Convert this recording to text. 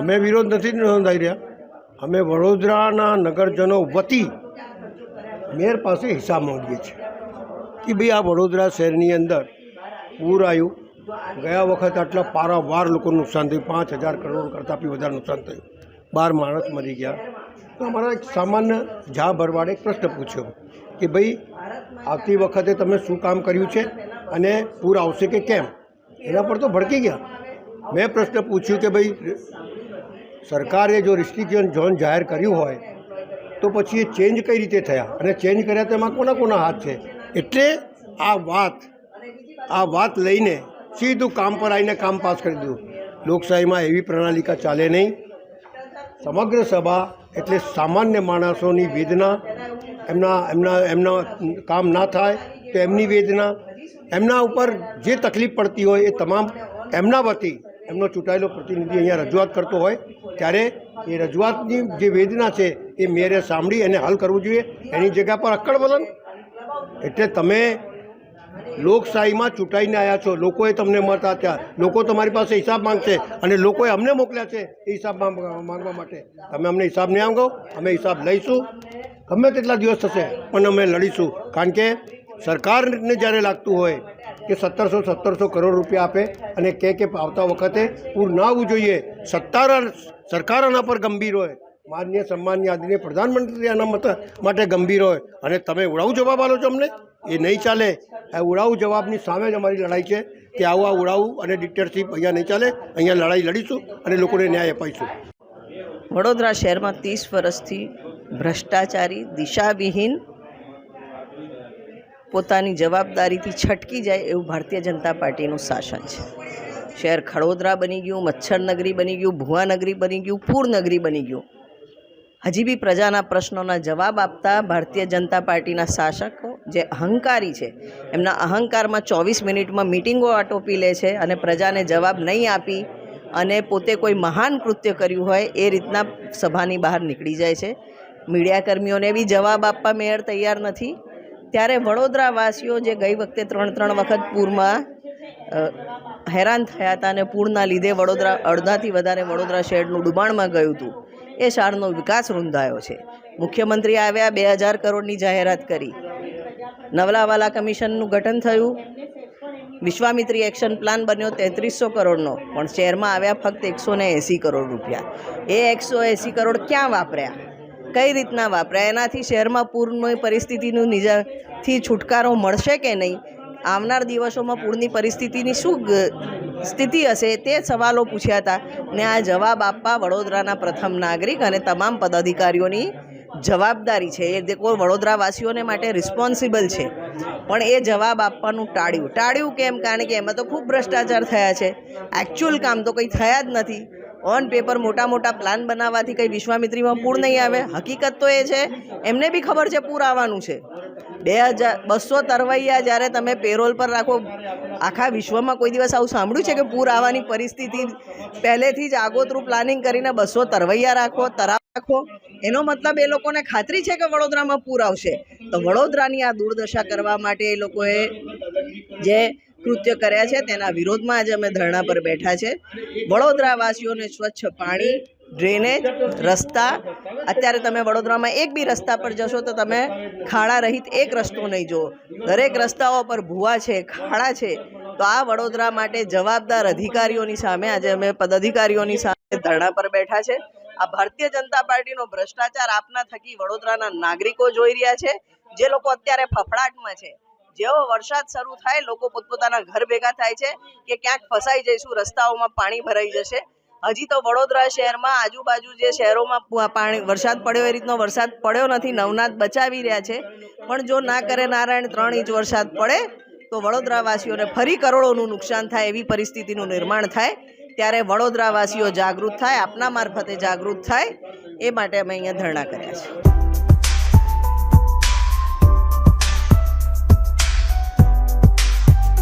અમે વિરોધ નથી નોંધાઈ રહ્યા. અમે વડોદરાના નગરજનો વતી મેયર પાસે હિસાબ માંગીએ છીએ કે ભાઈ આ વડોદરા શહેરની અંદર પૂર આવ્યું. ગયા વખત આટલા પારાવાર લોકોનું નુકસાન થયું. પાંચ હજાર કરોડ કરતાં બી વધારે નુકસાન થયું. બાર માણસ મરી ગયા. તો અમારા એક સામાન્ય ઝા ભરવાડે એક પ્રશ્ન પૂછ્યો કે ભાઈ આવતી વખતે તમે શું કામ કર્યું છે અને પૂર આવશે કે કેમ? એના પર તો ભડકી ગયા. મેં પ્રશ્ન પૂછ્યું કે ભાઈ સરકારે જો રિસ્ટ્રિક્શન ઝોન જાહેર કર્યું હોય, તો પછી એ ચેન્જ કઈ રીતે થયા? અને ચેન્જ કર્યા તો એમાં કોના કોના હાથ છે? એટલે આ વાત આ વાત લઈને સીધું કામ પર આવીને કામ પાસ કરી દીધું. લોકશાહીમાં એવી પ્રણાલિકા ચાલે નહીં. સમગ્ર સભા એટલે સામાન્ય માણસોની વેદના, એમના એમના એમના કામ ના થાય તો એમની વેદના. એમના ઉપર જે તકલીફ પડતી હોય એ તમામ એમના વતી એમનો ચૂંટાયેલો પ્રતિનિધિ અહીંયા રજૂઆત કરતો હોય. ત્યારે એ રજૂઆતની જે વેદના છે એ મેયરે સાંભળી અને હલ કરવું જોઈએ. એની જગ્યા પર અક્કડ વલણ. એટલે તમે લોકશાહીમાં ચૂંટાઈને આવ્યા છો. લોકોએ તમને મત આપ્યા લોકો તમારી પાસે હિસાબ માંગશે અને લોકોએ અમને મોકલ્યા છે એ હિસાબ માંગ- માંગવા માટે. તમે અમને હિસાબ નહીં માંગો અમે હિસાબ લઈશું. ગમે તેટલા દિવસ થશે, પણ અમે લડીશું. કારણ કે સરકારને જ્યારે લાગતું હોય કે સત્તરસો સત્તરસો કરોડ રૂપિયા આપે અને કહે કે આવતા વખતે પૂર ના આવવું જોઈએ. સત્તાર સરકાર આના પર ગંભીર હોય. માન્ય સન્માન્ય આદરણીય પ્રધાનમંત્રી આના મત માટે ગંભીર હોય. અને તમે ઉડાવું જવાબ આલો છો અમને? એ નહીં ચાલે. આ ઉડાવું જવાબની સામે જ અમારી લડાઈ છે કે આવું આ ઉડાવું અને ડિક્ટરશીપ અહીંયા નહીં ચાલે. અહીંયા લડાઈ લડીશું અને લોકોને ન્યાય અપાઈશું. વડોદરા શહેરમાં ત્રીસ વર્ષથી ભ્રષ્ટાચારી, દિશાવિહીન પોતાની જવાબદારીથી છટકી જાય એવું ભારતીય જનતા પાર્ટીનું શાસન છે. શહેર ખડોદરા બની ગયું, મચ્છર નગરી બની ગયું, ભુવા નગરી બની ગયું, પૂર નગરી બની ગયું. હજી બી પ્રજાના પ્રશ્નોના જવાબ આપતા ભારતીય જનતા પાર્ટીના શાસકો જે અહંકારી છે, એમના અહંકારમાં ચોવીસ મિનિટમાં મિટિંગો આટોપી લે છે અને પ્રજાને જવાબ નહીં આપી અને પોતે કોઈ મહાન કૃત્ય કર્યું હોય એ રીતના સભાની બહાર નીકળી જાય છે. મીડિયાકર્મીઓને બી જવાબ આપવા મેયર તૈયાર નથી. ત્યારે વડોદરાવાસીઓ જે ગઈ વખતે ત્રણ ત્રણ વખત પૂરમાં હેરાન થયા હતા અને પૂરના લીધે વડોદરા અડધાથી વધારે વડોદરા શહેરનું ડુબાણમાં ગયું હતું. એ શાળનો વિકાસ રૂંધાયો છે. મુખ્યમંત્રી આવ્યા, બે હજાર કરોડની જાહેરાત કરી. નવલાવાલા કમિશનનું ગઠન થયું. વિશ્વામિત્રી એક્શન પ્લાન બન્યો તેત્રીસો કરોડનો, પણ શહેરમાં આવ્યા ફક્ત એકસો ને એંસી કરોડ રૂપિયા. એ એકસો એંસી કરોડ ક્યાં વાપર્યા? કઈ રીતના વાપરાય? એનાથી શહેરમાં પૂરની પરિસ્થિતિનું નિજાથી છુટકારો મળશે કે નહીં? આવનાર દિવસોમાં પૂરની પરિસ્થિતિની શું સ્થિતિ હશે તે સવાલો પૂછ્યા હતા ને આ જવાબ આપવા વડોદરાના પ્રથમ નાગરિક અને તમામ પદાધિકારીઓની જવાબદારી છે. એ દેખો, વડોદરાવાસીઓને માટે રિસ્પોન્સિબલ છે. પણ એ જવાબ આપવાનું ટાળ્યું. ટાળ્યું કેમ? કારણ કે એમાં તો ખૂબ ભ્રષ્ટાચાર થયા છે. એકચ્યુઅલ કામ તો કંઈ થયા જ નથી. ઓન પેપર મોટા મોટા પ્લાન બનાવવાથી કંઈ વિશ્વામિત્રીમાં પૂર નહીં આવે. હકીકત તો એ છે, એમને બી ખબર છે પૂર આવવાનું છે. બે હજાર, બસો તરવૈયા જ્યારે તમે પેરોલ પર રાખો, આખા વિશ્વમાં કોઈ દિવસ આવું સાંભળ્યું છે કે પૂર આવવાની પરિસ્થિતિ પહેલેથી જ આગોતરું પ્લાનિંગ કરીને બસો તરવૈયા રાખો તરાવ રાખો? એનો મતલબ એ લોકોને ખાતરી છે કે વડોદરામાં પૂર આવશે? તો વડોદરાની આ દુર્દશા કરવા માટે એ લોકોએ જે કૃત્ય કર્યા છે. તેના વિરોધમાં આજે અમે ધરણા પર બેઠા છે. વડોદરાવાસીઓને સ્વચ્છ પાણી, ડ્રેનેજ, રસ્તા. અત્યારે તમે વડોદરામાં એક બી રસ્તા પર જશો તો તમે ખાડા રહિત એક રસ્તો નહીં જુઓ. દરેક રસ્તાઓ પર ભૂવા છે, ખાડા છે. તો આ વડોદરા માટે જવાબદાર અધિકારીઓની સામે આજે અમે પદાધિકારીઓની સામે ધરણા પર બેઠા છે. આ ભારતીય જનતા પાર્ટીનો ભ્રષ્ટાચાર આપના થકી વડોદરાના નાગરિકો જોઈ રહ્યા છે. જે લોકો અત્યારે ફફડાટમાં છે. જેવો વરસાદ શરૂ થાય, લોકો પોતપોતાના ઘર ભેગા થાય છે કે ક્યાંક ફસાઈ જઈશું, રસ્તાઓમાં પાણી ભરાઈ જશે. હજી તો વડોદરા શહેરમાં આજુબાજુ જે શહેરોમાં પાણી, વરસાદ પડ્યો, એ રીતનો વરસાદ પડ્યો નથી, નવનાથ બચાવી રહ્યા છે. પણ જો ના કરે નારાયણ ત્રણ ઇંચ વરસાદ પડે, તો વડોદરાવાસીઓને ફરી કરોડોનું નુકસાન થાય, એવી પરિસ્થિતિનું નિર્માણ થાય. ત્યારે વડોદરાવાસીઓ જાગૃત થાય, આપના મારફતે જાગૃત થાય, એ માટે અમે અહીંયા ધરણા કર્યા છે.